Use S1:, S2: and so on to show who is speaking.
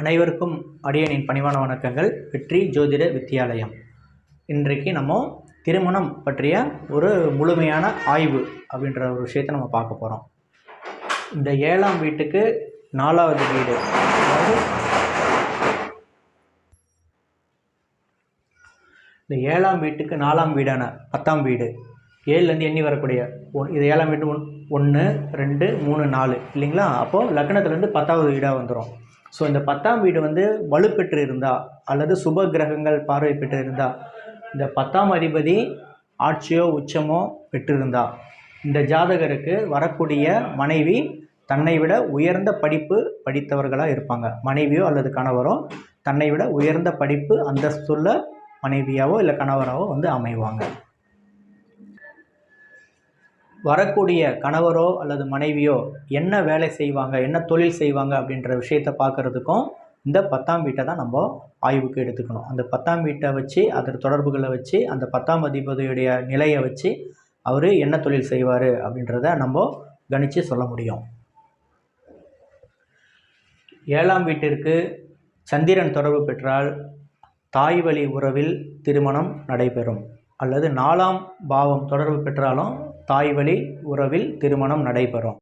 S1: அனைவருக்கும் அடியனின் பணிவான வணக்கங்கள். வெற்றி ஜோதிட வித்தியாலயம் இன்றைக்கு நம்ம திருமணம் பற்றிய ஒரு முழுமையான ஆய்வு அப்படின்ற ஒரு விஷயத்தை நம்ம பார்க்க போகிறோம் இந்த ஏழாம் வீட்டுக்கு நாலாவது வீடு. அதாவது இந்த ஏழாம் வீட்டுக்கு நாலாம் வீடான பத்தாம் வீடு. ஏழுலேருந்து எண்ணி வரக்கூடிய ஒன் இது ஏழாம் வீடு ஒன் ஒன்று ரெண்டு மூணு நாலு இல்லைங்களா? அப்போது லக்னத்துலேருந்து பத்தாவது வீடாக வந்துடும் ஸோ இந்த பத்தாம் வீடு வந்து வலுப்பெற்று இருந்தால் அல்லது சுப கிரகங்கள் பார்வை பெற்று இருந்தால் இந்த பத்தாம் அதிபதி ஆட்சியோ உச்சமோ பெற்றிருந்தா இந்த ஜாதகருக்கு வரக்கூடிய மனைவி தன்னை விட உயர்ந்த படிப்பு படித்தவர்களாக இருப்பாங்க. மனைவியோ அல்லது கணவரோ தன்னை விட உயர்ந்த படிப்பு அந்தஸ்துள்ள மனைவியாவோ இல்லை கணவராகவோ வந்து அமைவாங்க. வரக்கூடிய கணவரோ அல்லது மனைவியோ என்ன வேலை செய்வாங்க என்ன தொழில் செய்வாங்க அப்படின்ற விஷயத்தை பார்க்குறதுக்கும் இந்த பத்தாம் வீட்டை தான் நம்ம ஆய்வுக்கு எடுத்துக்கணும். அந்த பத்தாம் வீட்டை வச்சு அதன் தொடர்புகளை வச்சு அந்த பத்தாம் அதிபதியுடைய நிலையை வச்சு அவர் என்ன தொழில் செய்வார் அப்படின்றத நம்ம கணித்து சொல்ல முடியும். ஏழாம் வீட்டிற்கு சந்திரன் தொடர்பு பெற்றால் தாய் வழி உறவில் திருமணம் நடைபெறும். அல்லது நாலாம் பாவம் தொடர்பு பெற்றாலும் தாய் வழி உறவில் திருமணம் நடைபெறும்.